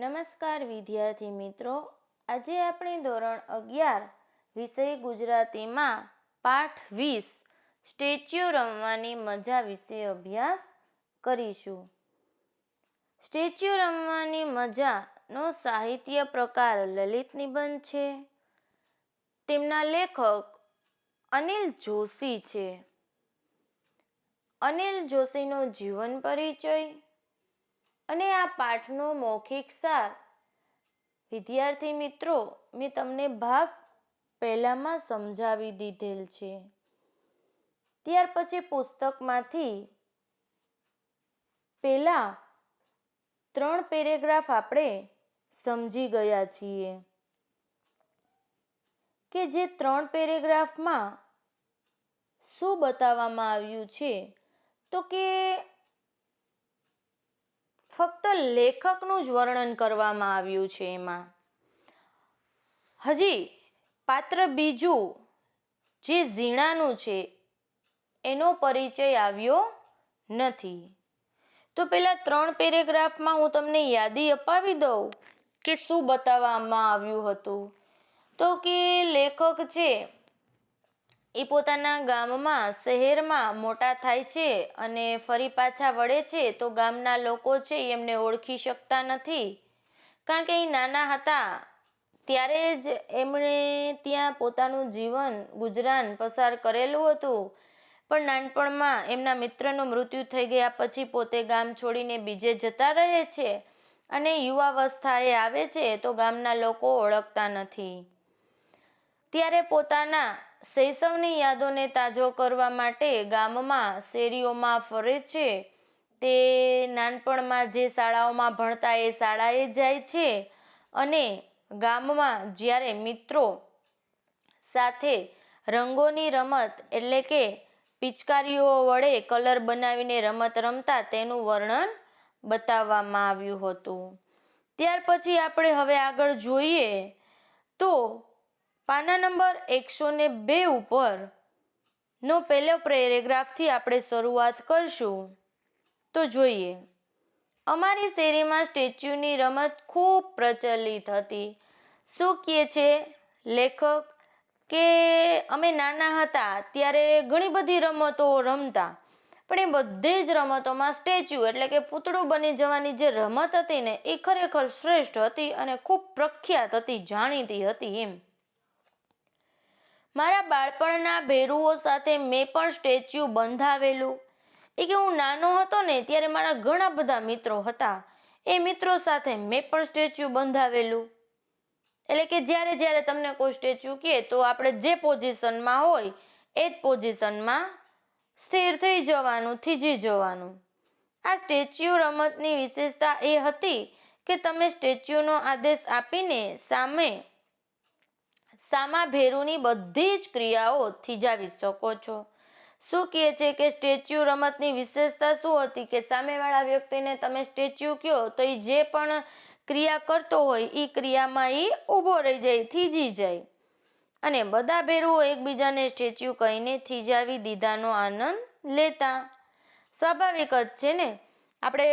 નમસ્કાર વિદ્યાર્થી મિત્રો. આજે આપણે ધોરણ અગિયાર વિષય ગુજરાતીમાં પાઠ વીસ, સ્ટેચ્યુ રમવાની મજા વિશે અભ્યાસ કરીશું. સ્ટેચ્યુ રમવાની મજાનો સાહિત્ય પ્રકાર લલિત નિબંધ છે. તેમના લેખક અનિલ જોશી છે. અનિલ જોશીનો જીવન પરિચય અને આ પાઠનો મૌખિક સાર. વિદ્યાર્થી મિત્રો, મેં તમને ભાગ પહેલામાં સમજાવી દીધેલ છે. ત્યાર પછી પુસ્તકમાંથી પહેલા ત્રણ પેરેગ્રાફ આપણે સમજી ગયા છીએ. કે જે ત્રણ પેરેગ્રાફમાં શું બતાવવામાં આવ્યું છે? તો કે ફક્ત લેખકનું જ વર્ણન કરવામાં આવ્યું છે એમાં. હજી, પાત્ર બીજું જે ઝીણાનું છે, એનો પરિચય આવ્યો નથી. તો પેલા ત્રણ પેરેગ્રાફમાં હું તમને યાદી અપાવી દઉં કે શું બતાવવામાં આવ્યું હતું? તો કે લેખક છે એ પોતાના ગામમાં, શહેરમાં મોટા થાય છે અને ફરી પાછા વળે છે, તો ગામના લોકો છે એમને ઓળખી શકતા નથી. કારણ કે એ નાના હતા, ત્યારે જ એમણે ત્યાં પોતાનું જીવન, ગુજરાન પસાર કરેલું હતું. પણ નાનપણમાં એમના મિત્રનું મૃત્યુ થઈ ગયા પછી પોતે ગામ છોડીને બીજે જતા રહે છે અને યુવાવસ્થાએ આવે છે, તો ગામના લોકો ઓળખતા નથી. ત્યારે પોતાના શૈશવની યાદોને તાજો કરવા માટે ગામમાં શેરીઓમાં ફરે છે. તે નાનપણમાં જે શાળાઓમાં ભણતા એ શાળાએ જાય છે અને ગામમાં જ્યારે મિત્રો સાથે રંગોની રમત એટલે કે પિચકારીઓ વડે કલર બનાવીને રમત રમતા તેનું વર્ણન બતાવવામાં આવ્યું હતું. ત્યાર પછી આપણે હવે આગળ જોઈએ તો પાના નંબર એકસો ને બે ઉપર નો પહેલો પેરેગ્રાફથી આપણે શરૂઆત કરશું. તો જોઈએ. અમારી શેરીમાં સ્ટેચ્યુની રમત ખૂબ પ્રચલિત હતી. શું કહે છે લેખક? કે અમે નાના હતા ત્યારે ઘણી બધી રમતો રમતા. પણ એ બધી જ રમતોમાં સ્ટેચ્યુ એટલે કે પૂતળું બની જવાની જે રમત હતી ને એ ખરેખર શ્રેષ્ઠ હતી અને ખૂબ પ્રખ્યાત હતી, જાણીતી હતી એમ. મારા બાળપણના ભેરુઓ સાથે મેં પણ સ્ટેચ્યુ બંધાવેલું. એ કે હું નાનો હતો ને ત્યારે મારા ઘણા બધા મિત્રો હતા. એ મિત્રો સાથે મેં પણ સ્ટેચ્યુ બંધાવેલું. એટલે કે જ્યારે જ્યારે તમને કોઈ સ્ટેચ્યુ કહે તો આપણે જે પોઝિશનમાં હોય, એ જ પોઝિશનમાં સ્થિર થઈ જવાનું, થીજી જવાનું. આ સ્ટેચ્યુ રમતની વિશેષતા એ હતી કે તમે સ્ટેચ્યુનો આદેશ આપીને સામે સામા ભેરુની બધી જ ક્રિયાઓ થીજાવી શકો છો. શું કહે છે કે સ્ટેચ્યુ રમતની વિશેષતા શું હતી કે સામેવાળા વ્યક્તિને તમે સ્ટેચ્યુ કહો તો એ જે પણ ક્રિયા કરતો હોય એ ક્રિયામાં એ ઊભો રહી જાય, થીજી જાય. અને બધા ભેરુઓ એકબીજાને સ્ટેચ્યુ કહીને થીજાવી દીધાનો આનંદ લેતા. સ્વાભાવિક જ છે ને? આપણે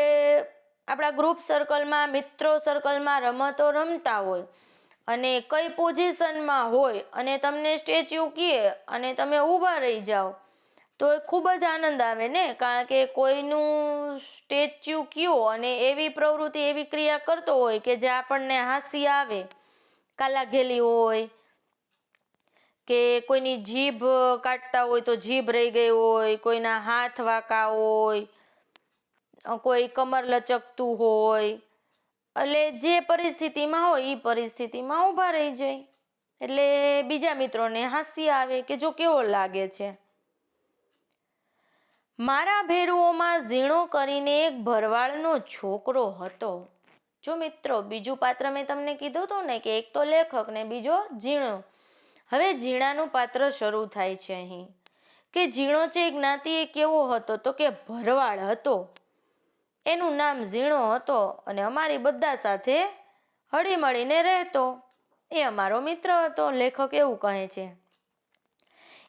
આપણા ગ્રુપ સર્કલમાં, મિત્રો સર્કલમાં રમતો રમતા હોય. અને કઈ પોઝિશનમાં હોય અને તમને સ્ટેચ્યુ કહે અને તમે ઊભા રહી જાઓ, તો એ ખૂબ જ આનંદ આવે ને? કારણ કે કોઈનું સ્ટેચ્યુ કયો અને એવી પ્રવૃત્તિ, એવી ક્રિયા કરતો હોય કે જે આપણને હાસ્ય આવે, કાલાઘેલી હોય કે કોઈની જીભ કાઢતા હોય તો જીભ રહી ગઈ હોય, કોઈના હાથ વાંકા હોય, કોઈ કમર લચકતું હોય એટલે જે પરિસ્થિતિમાં હોય એ પરિસ્થિતિમાં ઊભા રહી જાય. એટલે બીજા મિત્રોને હાસ્ય આવે કે જો કેવો લાગે છે? મારા ભેરુઓમાં ઝીણો કરીને એક ભરવાડનો છોકરો હતો. જો મિત્રો, બીજું પાત્ર મેં તમને કીધું હતું ને કે એક તો લેખક ને બીજો ઝીણો. હવે ઝીણાનું પાત્ર શરૂ થાય છે અહીં. કે ઝીણો છે જ્ઞાતિ એ કેવો હતો તો કે ભરવાડ હતો. એનું નામ ઝીણો હતો અને અમારી બધા સાથે હળીમળીને રહેતો. એ અમારો મિત્ર હતો, લેખક એવું કહે છે.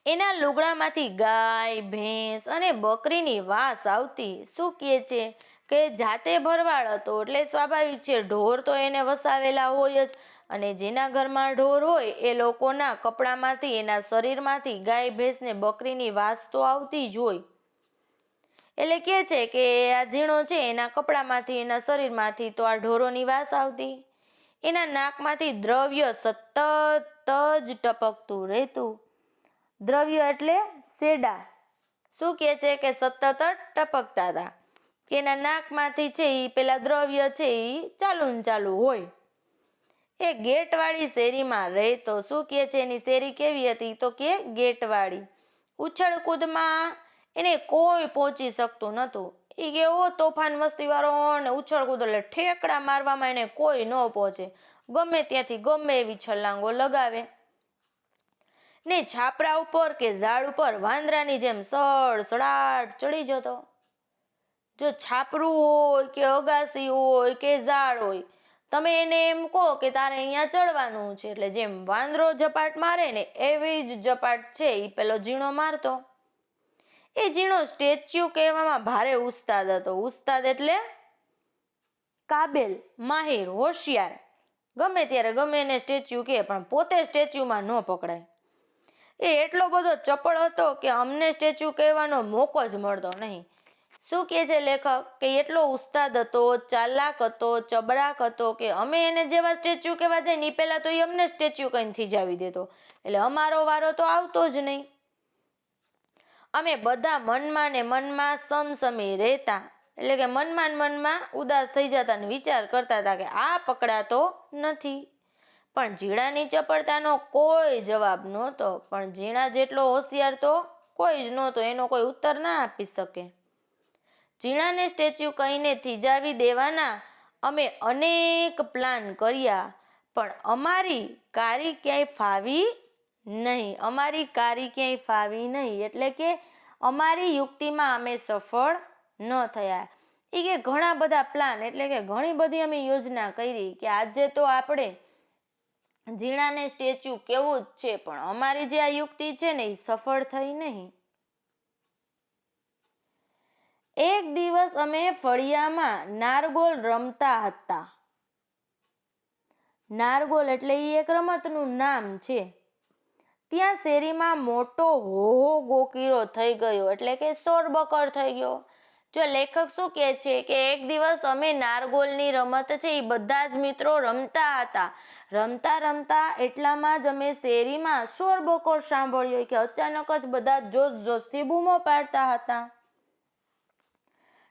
એના લુગડામાંથી ગાય, ભેંસ અને બકરીની વાસ આવતી શું કહે છે કે જાતે ભરવાડ હતો એટલે સ્વાભાવિક છે, ઢોર તો એને વસાવેલા હોય જ અને જેના ઘરમાં ઢોર હોય એ લોકોના કપડામાંથી, એના શરીરમાંથી ગાય, ભેંસ ને બકરીની વાસ તો આવતી જ હોય. એટલે કહે છે કે આ ઝીણો છે, એના કપડામાંથી, એના શરીરમાંથી તો આ ઢોરોની વાસ આવતી. એના નાકમાંથી દ્રવ્ય સતત જ ટપકતું રહેતું. દ્રવ્ય એટલે સેડા. શું કહે છે કે સતત જ ટપકતા હતા? કે એના નાકમાંથી છે એ પેલા દ્રવ્ય છે એ ચાલુ ને ચાલુ હોય. એ ગેટવાળી શેરીમાં રહેતો. શું કહે છે એની શેરી કેવી હતી? તો કે ગેટવાળી. ઉછળ કૂદમાં એને કોઈ પહોંચી શકતું નહોતું. એ કેવો તોફાન મસ્તીવાળો ને ઉછળ કૂદ એટલે ઠેકડા મારવામાં એને કોઈ ન પહોંચે. ગમે ત્યાંથી ગમે એવી છલાંગો લગાવે. ને છાપરા ઉપર કે ઝાડ ઉપર વાંદરાની જેમ સળ સડાટ ચડી જતો. જો છાપરું હોય કે અગાસી હોય કે ઝાડ હોય, તમે એને એમ કહો કે તારે અહીંયા ચડવાનું છે. એટલે જેમ વાંદરો ઝપાટ મારે ને એવી જ ઝપાટ છે એ પેલો ઝીણો મારતો. એ ઝીણો સ્ટેચ્યુ કહેવામાં ભારે ઉસ્તાદ હતો. ઉસ્તાદ એટલે કાબેલ, માહિર, હોશિયાર. ગમે ત્યારે ગમે એને સ્ટેચ્યુ કહે, પણ પોતે સ્ટેચ્યુમાં ન પકડાય. એ એટલો બધો ચપળ હતો કે અમને સ્ટેચ્યુ કહેવાનો મોકો જ મળતો નહીં. શું કહે છે લેખક? કે એટલો ઉસ્તાદ હતો, ચાલાક હતો, ચબરાક હતો કે અમે એને જેવા સ્ટેચ્યુ કહેવા જાય ને પહેલાં તો એ અમને સ્ટેચ્યુ કંઈથી જ આવી દેતો. એટલે અમારો વારો તો આવતો જ નહીં. અમે બધા મનમાં ને મનમાં સમસમી રહેતા. એટલે કે મનમાં મનમાં ઉદાસ થઈ જતા અને વિચાર કરતા હતા કે આ પકડાતો નથી. પણ ઝીણાની ચપળતાનો કોઈ જવાબ નહોતો. પણ ઝીણા જેટલો હોશિયાર તો કોઈ જ નહોતો. એનો કોઈ ઉત્તર ના આપી શકે. ઝીણાને સ્ટેચ્યુ કહીને થીજાવી દેવાના અમે અનેક પ્લાન કર્યા. પણ અમારી કારી ક્યાંય ફાવી નહીં. અમારી કારી ક્યાંય ફાવી નહીં. એટલે કે અમારી યુક્તિમાં અમે સફળ ન થયા. એ કે ઘણા બધા પ્લાન એટલે કે ઘણી બધી અમે યોજના કરી કે આજે તો આપણે ઝીણાને સ્ટેચ્યુ કેવું જ છે, પણ અમારી જે આ યુક્તિ છે ને એ સફળ થઈ નહીં. એક દિવસ અમે ફળિયામાં નારગોલ રમતા હતા. નારગોલ એટલે એ એક રમતનું નામ છે. ત્યાં શેરીમાં મોટો હોહો ગોકીરો થઈ ગયો એટલે કે શોરબકર થઈ ગયો. જો લેખક શું કહે છે કે એક દિવસ અમે નારગોલની રમત છે એ બધા જ મિત્રો રમતા હતા. રમતા રમતા એટલામાં જ અમે શેરીમાં શોરબકોર સાંભળ્યો કે અચાનક જ બધા જોશ જોશથી બૂમો પાડતા હતા.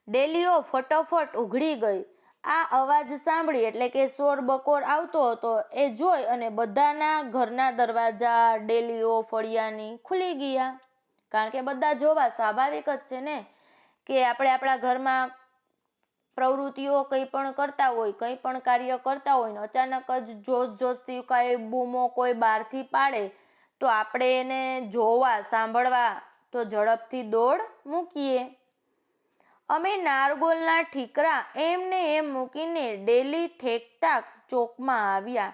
ડેલીઓ ફટોફટ ઉઘડી ગઈ. આ અવાજ સાંભળી એટલે કે શોર બકોર આવતો હતો, એ જોઈ અને બધાના ઘરના દરવાજા, ડેલીઓ, ફળિયાની ખુલી ગયા. કારણ કે બધા જોવા સ્વાભાવિક જ છે ને કે આપણે આપણા ઘરમાં પ્રવૃત્તિઓ કંઈ પણ કરતા હોય, કંઈ પણ કાર્ય કરતા હોય ને અચાનક જ જોશ જોશથી કાંઈ બૂમો કોઈ બહારથી પાડે, તો આપણે એને જોવા, સાંભળવા તો ઝડપથી દોડ મૂકીએ. અમે નારગોલના ઠીકરા એમને એમ મૂકીને ડેલી ઠેકતા ચોકમાં આવ્યા.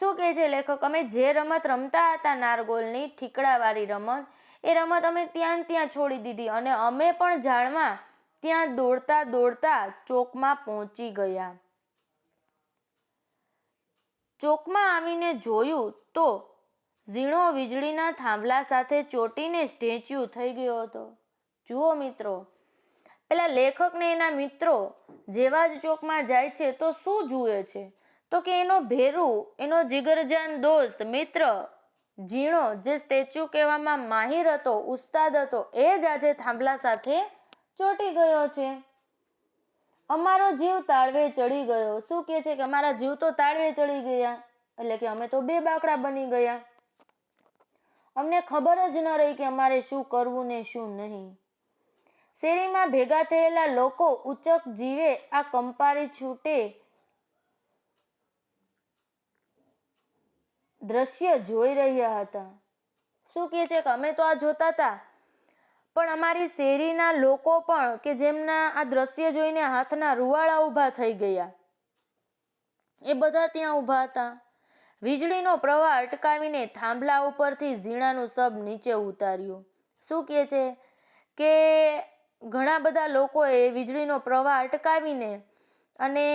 શું કહે છે લેખક? અમે જે રમત રમતા હતા નારગોલની ઠીકડાવાળી રમત, એ રમત અમે ત્યાં ત્યાં છોડી દીધી અને અમે પણ જાણવા ત્યાં દોડતા દોડતા ચોકમાં પહોંચી ગયા. ચોકમાં આવીને જોયું તો ઝીણો વીજળીના થાંભલા સાથે ચોટીને સ્ટેચ્યુ થઈ ગયો હતો. જુઓ મિત્રો પેલા લેખક ને એના મિત્રો જેવા જ ચોકમાં જાય છે તો શું જુએ છે? તો કે એનો ભેરુ, એનો જીગરજાન દોસ્ત, મિત્ર, ઝીણો જે સ્ટેચ્યુ કહેવામાં માહિર હતો, ઉસ્તાદ હતો, એ જ આજે થાંભલા સાથે ચોંટી ગયો છે. અમારો જીવ તાળવે ચડી ગયો. શું કહે છે કે અમારા જીવ તો તાળવે ચડી ગયા? એટલે કે અમે તો બે બાકડા બની ગયા. અમને ખબર જ ન રહી કે અમારે શું કરવું ને શું નહીં. શેરીમાં ભેગા થયેલા લોકો ઉચક જીવે આ કંપારી છૂટે દ્રશ્ય જોઈ રહ્યા હતા. શું કહે છે કે અમે તો આ જોતા હતા, પણ અમારી શેરીના લોકો પણ કે જેમના આ દ્રશ્ય જોઈને હાથના રૂવાળા ઊભા થઈ ગયા. એ બધા ત્યાં ઊભા હતા. વીજળીનો પ્રવાહ અટકાવીને થાંભલા ઉપરથી ઝીણાનું સબ નીચે ઉતાર્યું. શું કહે છે કે ઘણા બધા લોકોએ વીજળીનો પ્રવાહ અટકાવીને અને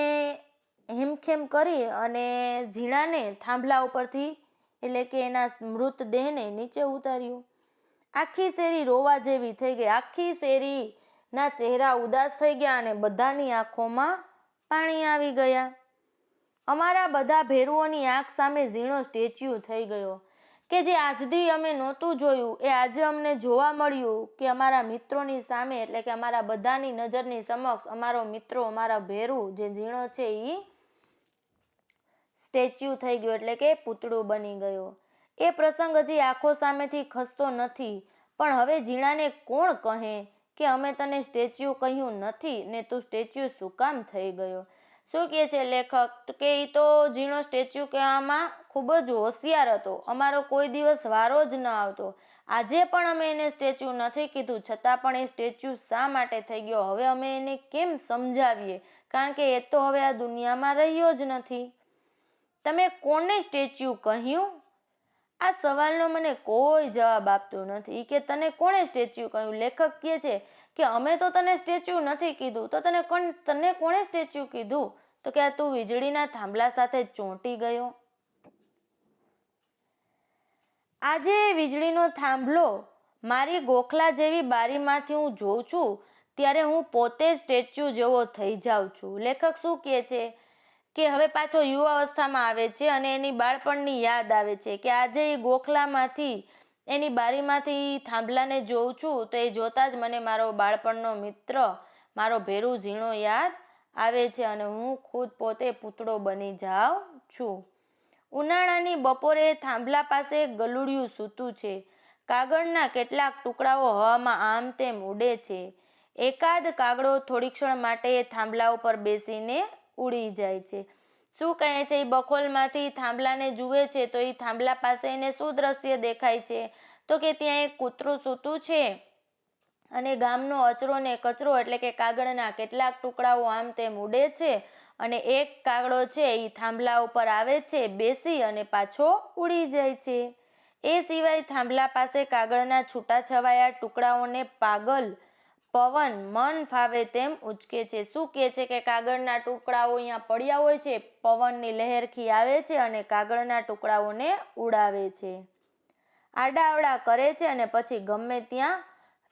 હેમખેમ કરી અને ઝીણાને થાંભલા ઉપરથી, એટલે કે એના મૃતદેહને નીચે ઉતાર્યું. આખી શેરી રોવા જેવી થઈ ગઈ. આખી શેરીના ચહેરા ઉદાસ થઈ ગયા અને બધાની આંખોમાં પાણી આવી ગયા. અમારા બધા ભેરુઓની આંખ સામે ઝીણો સ્ટેચ્યુ થઈ ગયો. કે જે આજથી અમે નહોતું જોયું, એ આજે અમને જોવા મળ્યું કે અમારા મિત્રોની સામે, એટલે કે અમારા બધાની નજરની સમક્ષ અમારો મિત્રો, અમારા ભેરું જે ઝીણો છે એ સ્ટેચ્યુ થઈ ગયો, એટલે કે પૂતળું બની ગયો. એ પ્રસંગ હજી આંખો સામેથી ખસતો નથી, પણ હવે ઝીણાને કોણ કહે કે અમે તને સ્ટેચ્યુ કહ્યું નથી, ને તું સ્ટેચ્યુ શું કામ થઈ ગયો? શું કહે છે લેખક? કે એ તો ઝીણો સ્ટેચ્યુ કહેવામાં ખૂબ જ હોશિયાર હતો. અમારો કોઈ દિવસ વારો જ ન આવતો. આજે પણ અમે એને સ્ટેચ્યુ નથી કીધું. છતાં પણ એ સ્ટેચ્યુ શા માટે થઈ ગયો? હવે અમે એને કેમ સમજાવીએ? કારણ કે એ તો હવે આ દુનિયામાં રહ્યો જ નથી. તમે કોને સ્ટેચ્યુ કહ્યું? આ સવાલનો મને કોઈ જવાબ આપતો નથી. કે તને કોણે સ્ટેચ્યુ કહ્યું? લેખક કહે છે કે અમે તો તને સ્ટેચ્યુ નથી કીધું, તો તને કોણ, તને કોણે સ્ટેચ્યુ કીધું? તો કે આ તું વીજળીના થાંભલા સાથે ચોંટી ગયો. આજે વીજળીનો થાંભલો મારી ગોખલા જેવી બારીમાંથી હું જોઉં છું, ત્યારે હું પોતે સ્ટેચ્યુ જેવો થઈ જાઉં છું. લેખક શું કહે છે? કે હવે પાછો યુવાવસ્થામાં આવે છે અને એની બાળપણની યાદ આવે છે કે આજે એ ગોખલામાંથી એની બારીમાંથી થાંભલાને જોઉં છું તો એ જોતાં જ મને મારો બાળપણનો મિત્ર, મારો ભેરું ઝીણો યાદ આવે છે અને હું ખુદ પોતે પૂતળો બની જાઉં છું. ઉનાળાની બપોરે થાંભલા પાસે ગલુડિયું સૂતું છે. કાગળના કેટલાક ટુકડાઓ હવામાં આમ તેમ ઉડે છે. એકાદ કાગડો થોડી ક્ષણ માટે થાંભલા ઉપર બેસીને ઉડી જાય છે. શું કહે છે? એ બખોલમાંથી થાંભલાને જુએ છે તો એ થાંભલા પાસે એને શું દ્રશ્ય દેખાય છે? તો કે ત્યાં એક કૂતરું સૂતું છે અને ગામનો અચરો ને કચરો એટલે કે કાગળના કેટલાક ટુકડાઓ આમ તેમ ઉડે છે અને એક કાગડો છે એ થાંભલા ઉપર આવે છે, બેસી અને પાછો ઉડી જાય છે. એ સિવાય થાંભલા પાસે કાગળના છૂટાછવાયા ટુકડાઓને પાગલ પવન મન ફાવે તેમ ઉચકે છે. શું કહે છે કે કાગળના ટુકડાઓ અહીંયા પડ્યા હોય છે? પવનની લહેરખી આવે છે અને કાગળના ટુકડાઓને ઉડાવે છે. આડાઅવડા કરે છે અને પછી ગમે ત્યાં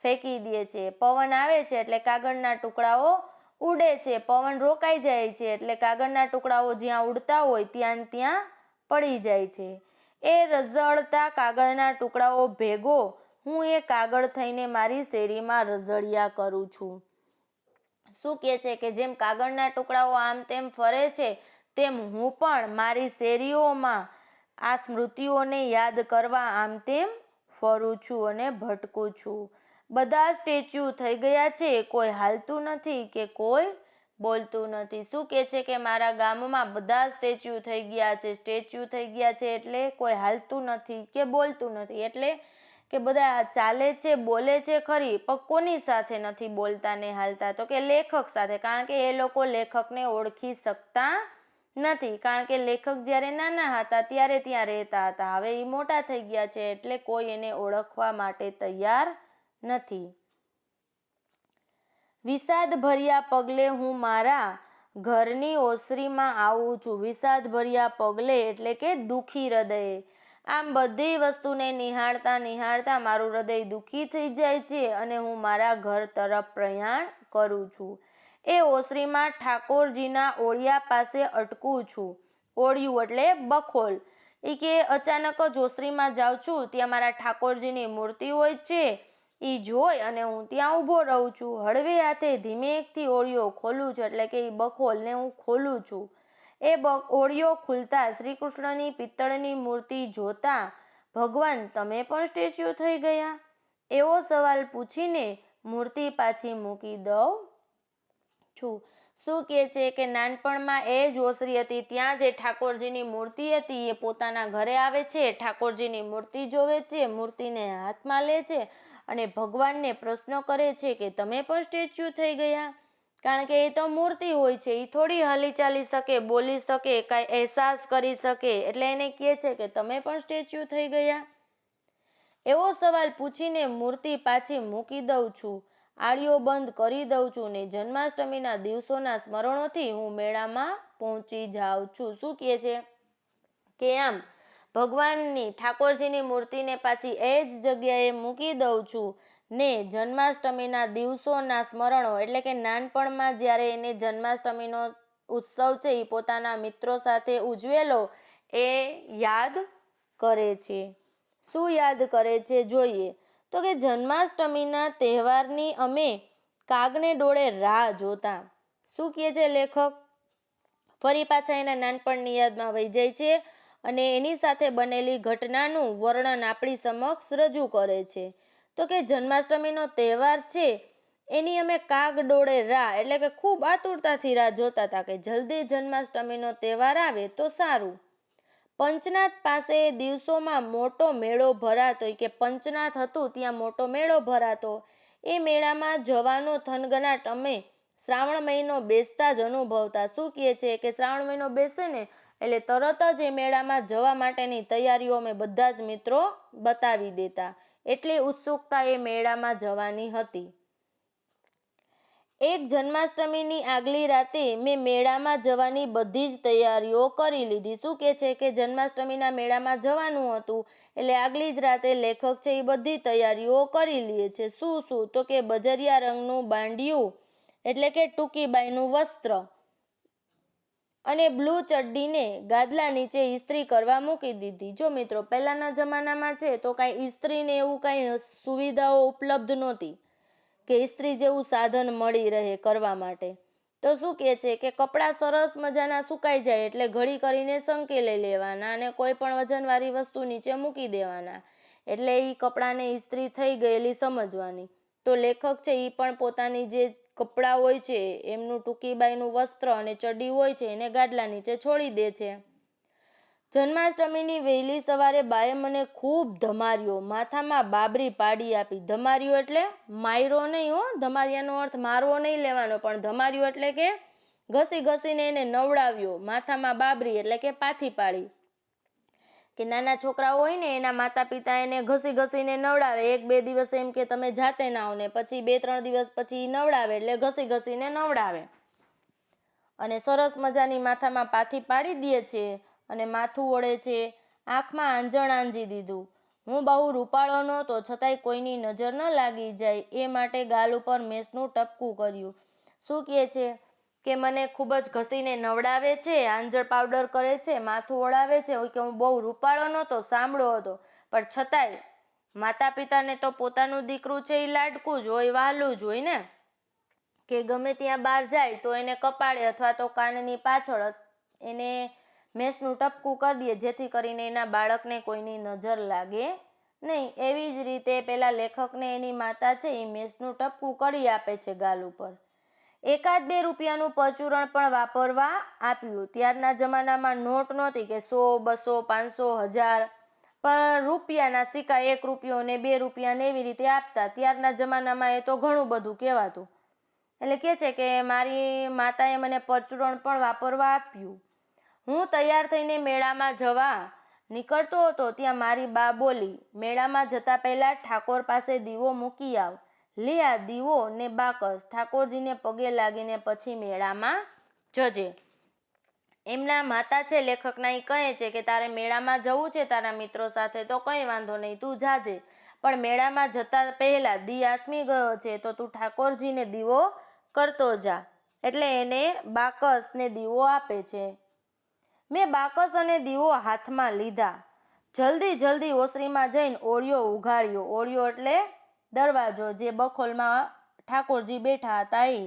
ફેંકી દે છે. પવન આવે છે એટલે કાગળના ટુકડાઓ ઉડે છે. પવન રોકાઈ જાય છે એટલે કાગળના ટુકડાઓ જ્યાં ઉડતા હોય ત્યાં ત્યાં પડી જાય છે. એ રઝળતા કાગળના ટુકડાઓ ભેગો હું એ કાગળ થઈને મારી શેરીમાં રઝળિયા કરું છું. શું કહે છે કે જેમ કાગળના ટુકડાઓ આમ તેમ ફરે છે, તેમ હું પણ મારી શેરીઓમાં આ સ્મૃતિઓને યાદ કરવા આમ તેમ ફરું છું અને ભટકું છું. બધા સ્ટેચ્યુ થઈ ગયા છે, કોઈ હાલતું નથી કે કોઈ બોલતું નથી. શું કહે છે કે મારા ગામમાં બધા સ્ટેચ્યુ થઈ ગયા છે, સ્ટેચ્યુ થઈ ગયા છે એટલે કોઈ હાલતું નથી કે બોલતું નથી. એટલે કે બધા ચાલે છે, બોલે છે ખરી, પણ કોની સાથે નથી બોલતા ને હાલતા? તો કે લેખક સાથે, કારણ કે એ લોકો લેખકને ઓળખી શકતા નથી. કારણ કે લેખક જ્યારે નાના હતા, ત્યારે ત્યાં રહેતા હતા. હવે એ મોટા થઈ ગયા છે, એટલે કોઈ એને ઓળખવા માટે તૈયાર નથી. વિષાદ ભર્યા પગલે હું મારા ઘરની ઓસરીમાં આવું છું. વિષાદ ભર્યા પગલે એટલે કે દુખી હૃદયે. આમ બધી વસ્તુને નિહાળતા નિહાળતા મારું હૃદય દુઃખી થઈ જાય છે અને હું મારા ઘર તરફ પ્રયાણ કરું છું. એ ઓસરીમાં ઠાકોરજીના ઓળિયા પાસે અટકું છું. ઓળિયું એટલે બખોલ. એ કે અચાનક જ ઓસરીમાં જાઉં છું, ત્યાં મારા ઠાકોરજીની મૂર્તિ હોય છે. એ જોઈ અને હું ત્યાં ઊભો રહું છું. હળવે હાથે ધીમેકથી ઓળિયો ખોલું છું, એટલે કે એ બખોલને હું ખોલું છું. એ ઓળિયો ખુલતા શ્રી કૃષ્ણની પિત્તળની મૂર્તિ જોતા, ભગવાન, તમે પણ સ્ટેચ્યુ થઈ ગયા? એવો સવાલ પૂછીને મૂર્તિ પાછી મૂકી દઉં? છું. શું કહે છે કે નાનપણમાં એ જ ઓસરી હતી, ત્યાં જે ઠાકોરજીની મૂર્તિ હતી, એ પોતાના ઘરે આવે છે, ઠાકોરજીની મૂર્તિ જોવે છે, મૂર્તિને હાથમાં લે છે અને ભગવાનને પ્રશ્ન કરે છે કે, તમે પણ સ્ટેચ્યુ થઈ ગયા? કારણ કે એ તો મૂર્તિ હોય છે એ થોડી હલી ચાલી શકે, બોલી શકે, કાંઈ અહેસાસ કરી શકે, એટલે એને કહે છે કે તમે પણ સ્ટેચ્યુ થઈ ગયા. એવો સવાલ પૂછીને મૂર્તિ પાછી મૂકી દઉં છું, આળીઓ બંધ કરી દઉં છું ને જન્માષ્ટમીના દિવસોના સ્મરણોથી હું મેળામાં પહોંચી જાઉં છું. શું કહે છે? કે આમ, ભગવાનની ઠાકોરજીની મૂર્તિને પાછી એ જ જગ્યાએ મૂકી દઉં છું ને જન્માષ્ટમીના દિવસોના સ્મરણો એટલે કે નાનપણમાં જ્યારે એને જન્માષ્ટમીનો ઉત્સવ છે એ પોતાના મિત્રો સાથે ઉજવેલો, એ યાદ કરે છે. શું યાદ કરે છે જોઈએ? તો કે જન્માષ્ટમીના તહેવારની અમે કાગને ડોળે રાહ જોતા. શું કહે છે લેખક? ફરી પાછા એના નાનપણની યાદમાં વહી જાય છે અને એની સાથે બનેલી ઘટનાનું વર્ણન આપણી સમક્ષ રજૂ કરે છે. તો કે જન્માષ્ટમીનો તહેવાર છે, એની અમે કાગ ડોળે રાહ, એટલે કે ખૂબ આતુરતાથી રાહ જોતા હતા કે જલ્દી જન્માષ્ટમીનો તહેવાર આવે તો સારું. પંચનાથ પાસે દિવસોમાં મોટો મેળો ભરાતો કે પંચનાથ હતું ત્યાં મોટો મેળો ભરાતો. એ મેળામાં જવાનો થનગનાટ અમે શ્રાવણ મહિનો બેસતા જ અનુભવતા. શું કહે છે કે શ્રાવણ મહિનો બેસે ને, એટલે તરત જ એ મેળામાં જવા માટેની તૈયારીઓ અમે બધા જ મિત્રો બતાવી દેતા. એટલી ઉત્સુકતા એ મેળામાં જવાની હતી. એક જન્માષ્ટમીની આગલી રાતે મેં મેળામાં જવાની બધી જ તૈયારીઓ કરી લીધી. શું કે છે કે જન્માષ્ટમીના મેળામાં જવાનું હતું, એટલે આગલી જ રાતે લેખક છે એ બધી તૈયારીઓ કરી લે છે. શું શું? તો કે બજરિયા રંગનું બાંડિયું, એટલે કે ટૂંકી બાયનું વસ્ત્ર. અને બ્લુ ચડ્ડીને ગાદલા નીચે ઇસ્ત્રી કરવા મૂકી દીધી. જો મિત્રો, પહેલાંના જમાનામાં છે તો કાંઈ ઇસ્ત્રીને એવું કાંઈ સુવિધાઓ ઉપલબ્ધ નહોતી કે ઇસ્ત્રી જેવું સાધન મળી રહે કરવા માટે. તો શું કહે છે કે કપડાં સરસ મજાના સુકાઈ જાય એટલે ઘડી કરીને સંકેલી લેવાના અને કોઈ પણ વજનવાળી વસ્તુ નીચે મૂકી દેવાના. એટલે એ કપડાને ઇસ્ત્રી થઈ ગયેલી સમજવાની. તો લેખક છે એ પણ પોતાની જે કપડાં હોય છે, એમનું ટૂંકી બાઈનું વસ્ત્ર અને ચડ્ડી હોય છે, એને ગાડલા નીચે છોડી દે છે. જન્માષ્ટમીની વહેલી સવારે બાએ મને ખૂબ ધમાર્યો, માથામાં બાબરી પાડી આપી. ધમાર્યો એટલે માયરો નહીં હો, ધમારિયાનો અર્થ મારવો નહીં લેવાનો, પણ ધમાર્યો એટલે કે ઘસી ઘસીને એને નવડાવ્યો, માથામાં બાબરી એટલે કે પાથી પાડી. કે નાના છોકરાઓ હોય ને, એના માતા પિતા એને ઘસી ઘસીને નવડાવે. એક, બે દિવસ એમ કે તમે જાતે નાઓ ને, પછી બે, ત્રણ દિવસ પછી નવડાવે એટલે ઘસી ઘસીને નવડાવે. અને સરસ મજાની માથામાં પાથી પાડી દે છે અને માથું ઓળે છે. આંખમાં આંજણ આંજી દીધું. હું બહુ રૂપાળો નહોતો, છતાંય કોઈની નજર ન લાગી જાય. એ માટે ગાલ ઉપર મેસનું ટપકું કર્યું. શું કહે છે? કે મને ખૂબ જ ઘસીને નવડાવે છે, આંજળ પાવડર કરે છે, માથું ઓળાવે છે કે હું બહુ રૂપાળો નહોતો, સાંભળો હતો. પણ છતાંય માતા પિતાને તો પોતાનું દીકરું છે એ લાડકું જ, હોય વહાલું જ હોય ને. કે ગમે ત્યાં બહાર જાય તો એને કપાળે અથવા તો કાનની પાછળ એને મેસનું ટપકું કરી દઈએ જેથી કરીને એના બાળકને કોઈની નજર લાગે નહીં. એવી જ રીતે પેલા લેખકને એની માતા છે એ મેસનું ટપકું કરી આપે છે ગાલ ઉપર. એકાદ બે રૂપિયાનું પરચુરણ પણ વાપરવા આપ્યું. ત્યારના જમાનામાં નોટ નહોતી કે સો, બસો, પાંચસો, હજાર. પણ રૂપિયાના સિક્કા એક રૂપિયો ને બે રૂપિયા ને એવી રીતે આપતા. ત્યારના જમાનામાં એ તો ઘણું બધું કહેવાતું. એટલે કે છે કે મારી માતાએ મને પરચુરણ પણ વાપરવા આપ્યું. હું તૈયાર થઈને મેળામાં જવા નીકળતો હતો, ત્યાં મારી બા બોલી, મેળામાં જતા પહેલાં ઠાકોર પાસે દીવો મૂકી આવ. લે દીવો ને બાકસ ઠાકોરજીને પગે લાગીને પછી મેળામાં જજે. એમના માતા છે, લેખકના એ કહે છે કે, તારે મેળામાં જવું છે તારા મિત્રો સાથે તો કંઈ વાંધો નહીં, તું જાજે. પણ મેળામાં જતા પહેલાં દી આત્મી ગયો છે તો તું ઠાકોરજીને દીવો કરતો જા. એટલે એને બાકસ ને દીવો આપે છે. મેં બાકસ અને દીવો હાથમાં લીધા. જલ્દી જલ્દી ઓસરીમાં જઈને ઓળિયો ઉઘાડ્યો. ઓળિયો એટલે દરવાજો જે બખોલમાં ઠાકોરજી બેઠા હતા એ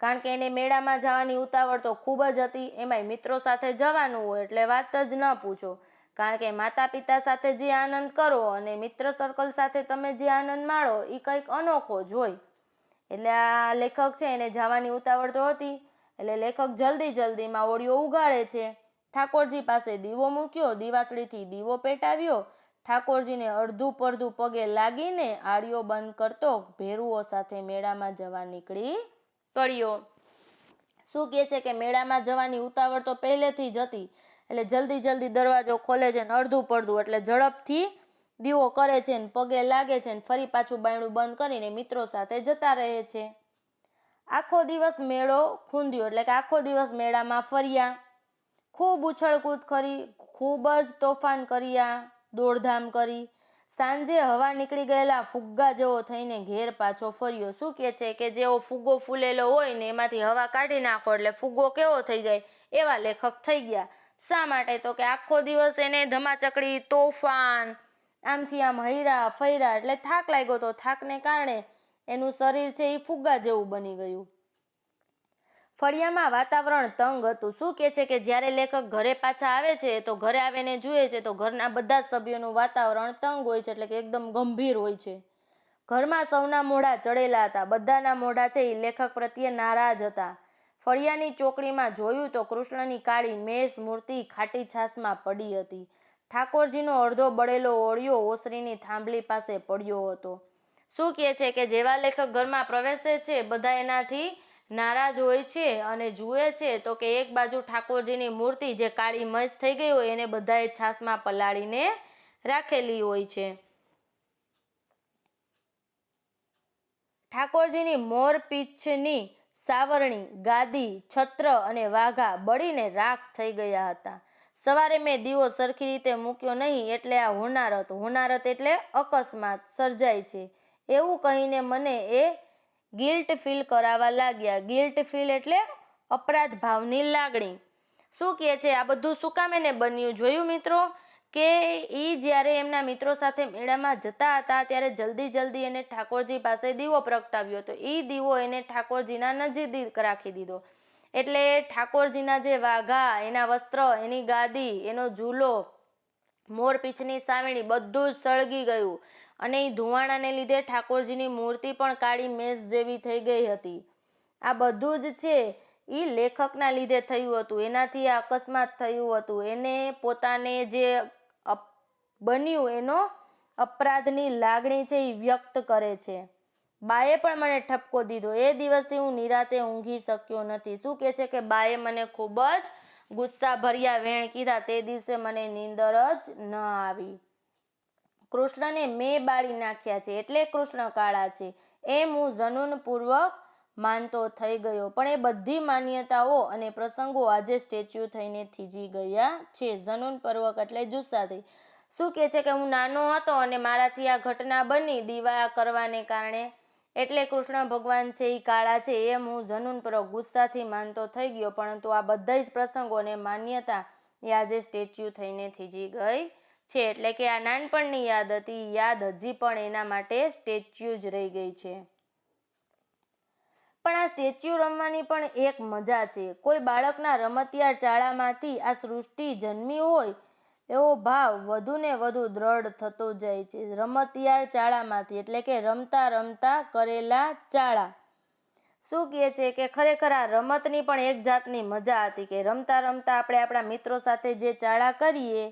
કારણ કે એને મેળામાં જવાની ઉતાવળ તો ખૂબ જ હતી, એમાંય મિત્રો સાથે જવાનું હોય એટલે વાત જ ન પૂછો. કારણ કે માતા પિતા સાથે જે આનંદ કરો અને મિત્ર સર્કલ સાથે તમે જે આનંદ માણો એ કંઈક અનોખો જ હોય. એટલે આ લેખક છે એને જવાની ઉતાવળ તો હતી, એટલે લેખક જલ્દી જલ્દીમાં ઓળીઓ ઉગાડે છે. ઠાકોરજી પાસે દીવો મૂક્યો, દીવાસળીથી દીવો પેટાવ્યો ઠાકોરજીને અડધું પડધું પગે લાગીને આળીઓ બંધ કરતો ભેરુઓ સાથે મેળામાં જવા નીકળી પડ્યો. શું કહે છે કે મેળામાં જવાની ઉતાવળ તો પહેલેથી જ હતી, એટલે જલ્દી જલ્દી દરવાજો ખોલે છે ને અડધું પડધું, એટલે ઝડપથી દીવો કરે છે ને પગે લાગે છે ને ફરી પાછું બાયણું બંધ કરીને મિત્રો સાથે જતા રહે છે. આખો દિવસ મેળો ખૂંદ્યો, એટલે કે આખો દિવસ મેળામાં ફર્યા. ખૂબ ઉછળકૂદ કરી, ખૂબ જ તોફાન કર્યા. દોડધામ કરી. સાંજે હવા નીકળી ગયેલા ફુગ્ગા જેવો થઈને ઘેર પાછો ફર્યો. શું કે છે કે જેવો ફુગ્ગો ફૂલેલો હોય ને એમાંથી હવા કાઢી નાખો એટલે ફુગ્ગો કેવો થઈ જાય? એવા લેખક થઈ ગયા. શા માટે? તો કે આખો દિવસ એને ધમાચકડી, તોફાન, આમથી આમ હૈરા, ફૈરા એટલે થાક લાગ્યો તો થાકને કારણે એનું શરીર છે એ ફુગ્ગા જેવું બની ગયું. ફળિયામાં વાતાવરણ તંગ હતું. શું કે છે કે જ્યારે લેખક ઘરે પાછા આવે છે, તો ઘરે આવીને જુએ છે, તો ઘરના બધા સભ્યોનું વાતાવરણ તંગ હોય છે, એટલે કે એકદમ ગંભીર હોય છે. ઘરમાં સૌના મોઢા ચડેલા હતા. બધાના મોઢા છે એ લેખક પ્રત્યે નારાજ હતા. ફળિયાની ચોકડીમાં જોયું તો કૃષ્ણની કાળી મેષ મૂર્તિ ખાટી છાસમાં પડી હતી. ઠાકોરજીનો અડધો બળેલો ઓળિયો ઓસરીની થાંભલી પાસે પડ્યો હતો. શું કહે છે કે જેવા લેખક ઘરમાં પ્રવેશે છે, બધા એનાથી નારાજ હોય છે અને જુએ છે, તો કે એક બાજુ ઠાકોરજીની મૂર્તિ જે કાળી મસ થઈ ગઈ હોય, એને બધાએ છાસમાં પલાળીને રાખેલી હોય છે. ઠાકોરજીની મોર પીછની સાવરણી, ગાદી, છત્ર અને વાઘા બળીને રાખ થઈ ગયા હતા. સવારે મેં દીવો સરખી રીતે મૂક્યો નહીં, એટલે આ હોનારત હોનારત એટલે અકસ્માત સર્જાય છે. એવું કહીને મને એ ગિલ્ટ ફીલ કરાવવા લાગ્યા. ગિલ્ટ ફીલ એટલે અપરાધ ભાવની લાગણી. શું કહે છે? આ બધું શું કામ એને બન્યું? જોયું મિત્રો કે એ જ્યારે એમના મિત્રો સાથે મેળામાં જતા હતા, ત્યારે જલ્દી જલ્દી એને ઠાકોરજી પાસે દીવો પ્રગટાવ્યો હતો. એ દીવો એને ઠાકોરજીના નજીક રાખી દીધો. એટલે ઠાકોરજીના જે વાઘા, એના વસ્ત્ર, એની ગાદી, એનો ઝૂલો, મોરપીંછની સાવણી બધું જ સળગી ગયું. અને એ ધુવાણાને લીધે ઠાકોરજીની મૂર્તિ પણ કાળી મેષ જેવી થઈ ગઈ હતી. આ બધું જ છે એ લેખકના લીધે થયું હતું. એનાથી અકસ્માત થયું હતું. એને પોતાને જે બન્યું એનો અપરાધની લાગણી છે એ વ્યક્ત કરે છે. બાએ પણ મને ઠપકો દીધો. એ દિવસથી હું નિરાતે ઊંઘી શક્યો નથી. શું કહે છે કે બાએ મને ખૂબ જ ગુસ્સા ભર્યા વેણ કીધા. તે દિવસે મને નીંદર જ ન આવી. કૃષ્ણને મેં બાળી નાખ્યા છે એટલે કૃષ્ણ કાળા છે. એમ હું જનૂનપૂર્વક માનતો થઈ ગયો. પણ એ બધી માન્યતાઓ અને પ્રસંગો આજે સ્ટેચ્યુ થઈને થીજી ગયા છે. જનૂનપૂર્વક એટલે જુસ્સાથી શું કહે છે કે હું નાનો હતો અને મારાથી આ ઘટના બની દીવા કરવાને કારણે? એટલે કૃષ્ણ ભગવાન છે એ કાળા છે. એમ હું જનૂનપૂર્વક ગુસ્સાથી માનતો થઈ ગયો. પરંતુ આ બધા જ પ્રસંગો અને માન્યતા એ આજે સ્ટેચ્યુ થઈને થીજી ગઈ છે એટલે કે આ નાનપણની યાદ હતી. યાદ હજી પણ એના માટે સ્ટેચ્યુ જ રહી ગઈ છે. પણ આ સ્ટેચ્યુ રમવાની પણ એક મજા છે. કોઈ બાળકના રમતિયાળ ચાળામાંથી આ સૃષ્ટિ જન્મી હોય, એવો ભાવ વધુ ને વધુ દ્રઢ થતો જાય છે. રમતિયાળ ચાળામાંથી એટલે કે રમતા રમતા કરેલા ચાળા. શું કહે છે કે ખરેખર આ રમતની પણ એક જાતની મજા હતી કે રમતા રમતા આપણે આપણા મિત્રો સાથે જે ચાળા કરીએ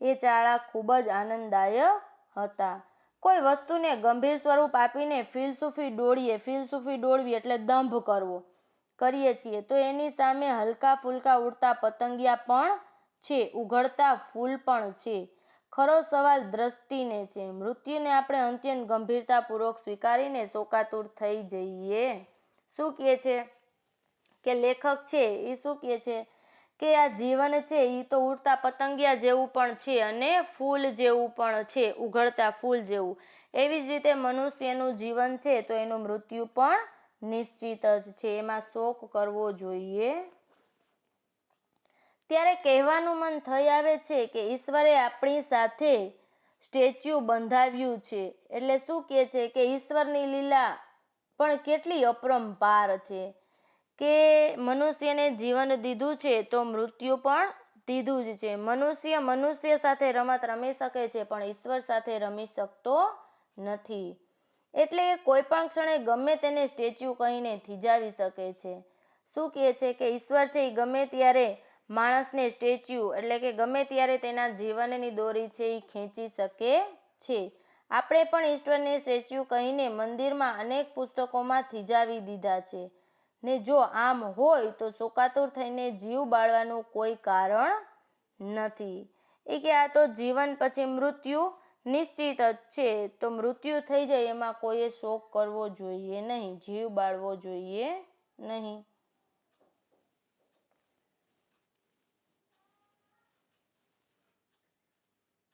એ ચાળા ખૂબ જ આનંદદાયક હતા. કોઈ વસ્તુને ગંભીર સ્વરૂપ આપીને ફિલસૂફી ડોળીએ, ફિલસૂફી ડોળવી એટલે દંભ કરવો કરીએ છીએ, તો એની સામે હલકા ફુલકા ઉડતા પતંગિયા પણ છે, ઉઘડતા ફૂલ પણ છે. ખરો સવાલ દ્રષ્ટિને છે. મૃત્યુને આપણે અત્યંત ગંભીરતાપૂર્વક સ્વીકારીને શોકાતુર થઈ જઈએ. શું કહે છે? કે લેખક છે એ શું કહે છે? કે આ જીવન છે એ તો ઉડતા પતંગિયા જેવું પણ છે અને ફૂલ જેવું પણ છે, ઉઘડતા ફૂલ જેવું. એવી જ રીતે મનુષ્યનું જીવન છે તો એનું મૃત્યુ પણ નિશ્ચિત જ છે. એમાં શોક કરવો જોઈએ. ત્યારે કહેવાનું મન થઈ આવે છે કે ઈશ્વરે આપણી સાથે સ્ટેચ્યુ બંધાવ્યું છે. એટલે શું કહે છે કે ઈશ્વરની લીલા પણ કેટલી અપરંપાર છે. કે મનુષ્યને જીવન દીધું છે તો મૃત્યુ પણ દીધું જ છે. મનુષ્ય મનુષ્ય સાથે રમત રમી શકે છે, પણ ઈશ્વર સાથે રમી શકતો નથી. એટલે કોઈ પણ ક્ષણે ગમે તેને સ્ટેચ્યુ કહીને થીજાવી શકે છે. શું કહે છે કે ઈશ્વર છે એ ગમે ત્યારે માણસને સ્ટેચ્યુ એટલે કે ગમે ત્યારે તેના જીવનની દોરી છે એ ખેંચી શકે છે. આપણે પણ ઈશ્વરને સ્ટેચ્યુ કહીને મંદિરમાં અનેક પુસ્તકોમાં થીજાવી દીધા છે. ને જો આમ હોય તો શોકાતુર થઈને જીવ બાળવાનું કોઈ કારણ નથી. એ કે આ તો જીવન પછી મૃત્યુ નિશ્ચિત જ છે. તો મૃત્યુ થઈ જાય એમાં કોઈએ શોક કરવો જોઈએ નહીં, જીવ બાળવો જોઈએ નહીં.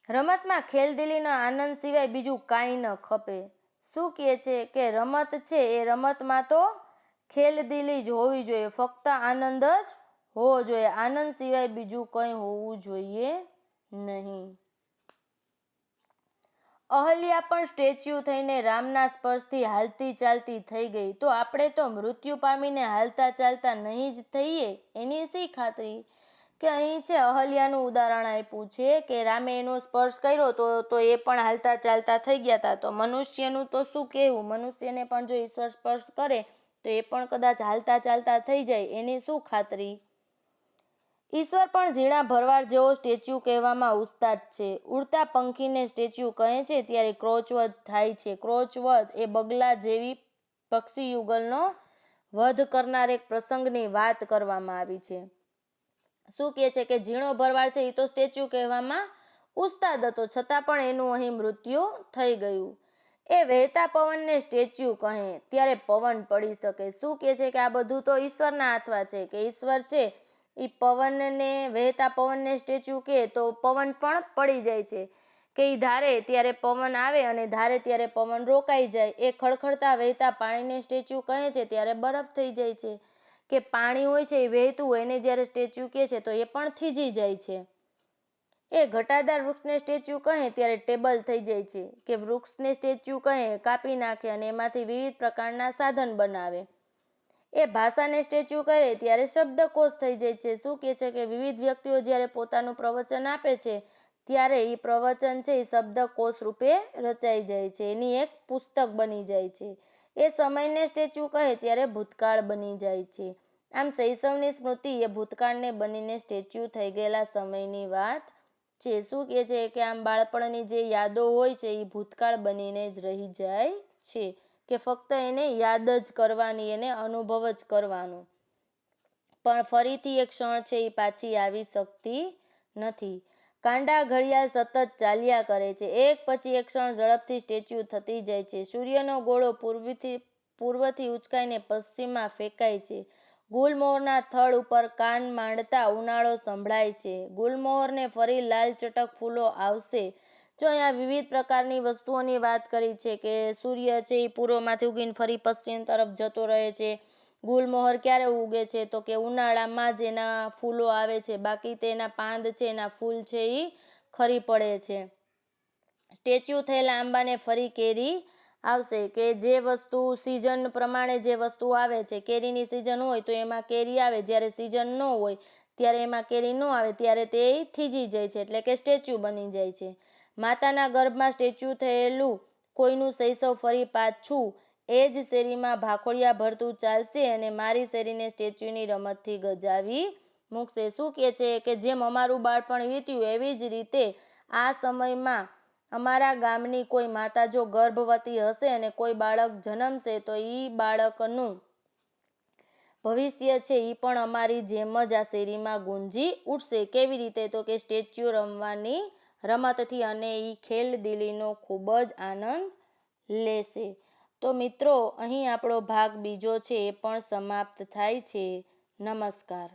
રમતમાં ખેલદિલીનો આનંદ સિવાય બીજું કાંઈ ન ખપે. શું કહે છે કે રમત છે એ રમતમાં તો ખેલદિલી જ હોવી જોઈએ. ફક્ત આનંદ જ હોવો જોઈએ. આનંદ સિવાય બીજું કંઈ હોવું જોઈએ નહીં. અહલ્યા પણ સ્ટેચ્યુ થઈને રામના સ્પર્શથી હાલતી ચાલતી થઈ ગઈ. તો આપણે તો મૃત્યુ પામીને હાલતા ચાલતા નહીં જ થઈએ. એની શી ખાતરી? કે અહીં છે અહલ્યાનું ઉદાહરણ આપ્યું છે કે રામે એનો સ્પર્શ કર્યો તો તો એ પણ હાલતા ચાલતા થઈ ગયા હતા તો મનુષ્યનું તો શું કહેવું? મનુષ્યને પણ જો ઈશ્વર સ્પર્શ કરે તો એ પણ કદાચ હાલતા ચાલતા થઈ જાય એની શું ખાતરી? ઈશ્વર પણ ઝીણા ભરવાડ જેવો સ્ટેચ્યુ કહેવામાં ઉસ્તાદ છે. ઉડતા પંખીને સ્ટેચ્યુ કહે છે ત્યારે ક્રોચવધ થાય છે. ક્રોચવધ એ બગલા જેવી પક્ષી યુગલનો વધ કરનાર એક પ્રસંગની વાત કરવામાં આવી છે. શું કહે છે કે ઝીણો ભરવાડ છે એ તો સ્ટેચ્યુ કહેવામાં ઉસ્તાદ હતો, છતાં પણ એનું અહીં મૃત્યુ થઈ ગયું. એ વહેતા પવનને સ્ટેચ્યુ કહે. ત્યારે પવન પડી શકે. શું કહે છે કે આ બધું તો ઈશ્વરના હાથમાં છે કે ઈશ્વર છે? એ પવનને, વહેતા પવનને સ્ટેચ્યુ કહે તો પવન પણ પડી જાય છે. કે એ ધારે ત્યારે પવન આવે અને ધારે ત્યારે પવન રોકાઈ જાય. એ ખડખડતા વહેતા પાણીને સ્ટેચ્યુ કહે છે ત્યારે બરફ થઈ જાય છે. કે પાણી હોય છે એ વહેતું હોય, એને જ્યારે સ્ટેચ્યુ કહે છે તો એ પણ થીજી જાય છે. એ ઘટાદાર વૃક્ષને સ્ટેચ્યુ કહે ત્યારે ટેબલ થઈ જાય છે કે વૃક્ષને સ્ટેચ્યુ કહે, કાપી નાખે અને એમાંથી વિવિધ પ્રકારના સાધન બનાવે. એ ભાષાને સ્ટેચ્યુ કરે ત્યારે શબ્દકોશ થઈ જાય છે. શું કહે છે કે વિવિધ વ્યક્તિઓ જ્યારે પોતાનું પ્રવચન આપે છે, ત્યારે એ પ્રવચન છે એ શબ્દકોશ રૂપે રચાઈ જાય છે. એની એક પુસ્તક બની જાય છે. એ સમયને સ્ટેચ્યુ કહે ત્યારે ભૂતકાળ બની જાય છે. આમ શૈશવની સ્મૃતિ એ ભૂતકાળને બનીને સ્ટેચ્યુ થઈ ગયેલા સમયની વાત છે શું કહે છે કે આમ બાળપણની જે યાદો હોય છે, એ ભૂતકાળ બનીને જ રહી જાય છે કે ફક્ત એને યાદ જ કરવાની, એને અનુભવ જ કરવાનો. પણ ફરીથી એક ક્ષણ છે, એ પાછી આવી શકતી નથી. કાંડા ઘડિયાળ સતત ચાલ્યા કરે છે. એક પછી એક ક્ષણ ઝડપથી સ્ટેચ્યુ થતી જાય છે. સૂર્યનો ગોળો પૂર્વથી પૂર્વથી ઉચકાઈને પશ્ચિમમાં ફેંકાય છે. ગુલમોહરના થડ ઉપર કાન માંડતા ઉનાળો સંભળાય છે. ગુલમોહરને ફરી લાલ ચટક ફૂલો આવશે. જો અહીંયા વિવિધ પ્રકારની વસ્તુઓની વાત કરી છે કે સૂર્ય છે એ પૂર્વમાંથી ઉગીને ફરી પશ્ચિમ તરફ જતો રહે છે. ગુલમોહર ક્યારે ઉગે છે તો કે ઉનાળામાં જ એના ફૂલો આવે છે, બાકી તેના પાંદ છે, એના ફૂલ છે એ ખરી પડે છે. સ્ટેચ્યુ થયેલા આંબાને ફરી કેરી આવશે કે જે વસ્તુ સિઝન પ્રમાણે જે વસ્તુ આવે છે, કેરીની સિઝન હોય તો એમાં કેરી આવે, જ્યારે સિઝન ન હોય ત્યારે એમાં કેરી ન આવે, ત્યારે તે થીજી જાય છે, એટલે કે સ્ટેચ્યુ બની જાય છે. માતાના ગર્ભમાં સ્ટેચ્યુ થયેલું કોઈનું શૈશવ ફરી પાછું એ જ શેરીમાં ભાખોડિયા ભરતું ચાલશે અને મારી શેરીને સ્ટેચ્યુની રમતથી ગજાવી મૂકશે. શું કહે છે કે જેમ અમારું બાળપણ વીત્યું, એવી જ રીતે આ સમયમાં અમારા ગામની કોઈ માતા જો ગર્ભવતી હશે અને કોઈ બાળક જન્મશે, તો એ બાળકનું ભવિષ્ય છે એ પણ અમારી જેમ જ આ શેરીમાં ગુંજી ઉઠશે. કેવી રીતે? તો કે સ્ટેચ્યુ રમવાની રમતથી અને એ ખેલ દિલીનો ખૂબ જ આનંદ લેશે. તો મિત્રો, અહીં આપણો ભાગ બીજો છે, એ પણ સમાપ્ત થાય છે. નમસ્કાર.